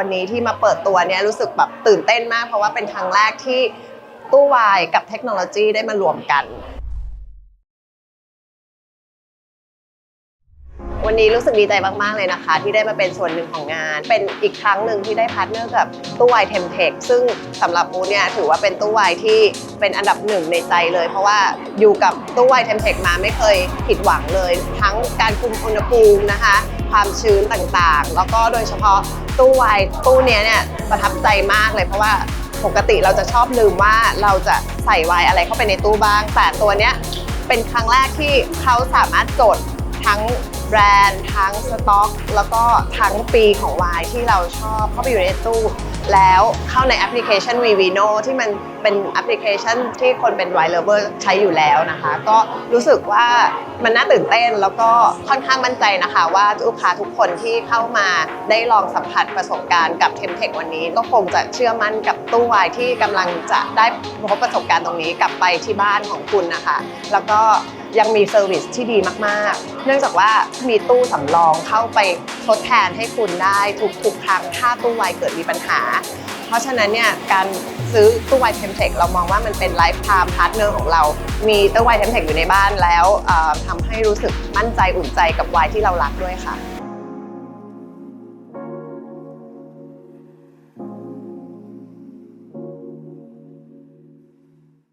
วันนี้ที่มาเปิดตัวเนี่ยรู้สึกแบบตื่นเต้นมาก เพราะว่าเป็นครั้งแรกที่ตู้วายกับเทคโนโลยีได้มารวมกัน วันนี้รู้สึกดีใจมาก ๆ เลยนะคะ ที่ได้มาเป็นส่วนหนึ่งของงาน เป็นอีกครั้งหนึ่งที่ได้พาร์ทเนอร์กับตู้วายเทมเทคซึ่งสำหรับอูเนี่ยถือว่าเป็นตู้วายที่เป็นอันดับหนึ่งในใจเลย เพราะว่าอยู่กับตู้วายเทมเทคมาไม่เคยผิดหวังเลย ทั้งการคุมอุณหภูมินะคะ ความชื้นต่างๆ แล้วก็โดยเฉพาะตู้วายตู้เนี้ยเนี่ยประทับใจมากเลยเพราะว่าปกติเราจะชอบลืมว่าเราจะใส่ไวน์อะไรเข้าไปในตู้บ้าง แต่ตัวเนี้ยเป็นครั้งแรกที่เขาสามารถจดทั้ง แบรนด์ทั้งสต็อก แล้วก็ทั้งปีของไวน์ที่เราชอบเข้าไปอยู่ในตู้แล้วเข้าในแอปพลิเคชัน Vivino ที่มันเป็นแอปพลิเคชันที่คนเป็นไวเลเวอร์ใช้อยู่แล้วนะคะ ก็รู้สึกว่ามันน่าตื่นเต้นแล้วก็ค่อนข้างมั่นใจนะคะ ว่าลูกค้าทุกคนที่เข้ามาได้ลองสัมผัสประสบการณ์กับเทมเทควันนี้ ก็คงจะเชื่อมั่นกับตู้วายที่กำลังจะได้พบประสบการณ์ตรงนี้กลับไปที่บ้านของคุณนะคะ แล้วก็ยังมีเซอร์วิสที่ดีมากๆ เนื่องจากว่ามีตู้สำรองเข้าไปทดแทนให้คุณได้ทุกๆครั้งถ้าตู้วายเกิดมีปัญหาเพราะฉะนั้นเนี่ยการซื้อตู้ไวเทมเทคเรามองว่ามันเป็นไลฟ์ไทม์พาร์ทเนอร์ของเรา มีตู้ไวเทมเทคอยู่ในบ้านแล้วทำให้รู้สึกมั่นใจอุ่นใจกับไวน์ที่เรารักด้วยค่ะ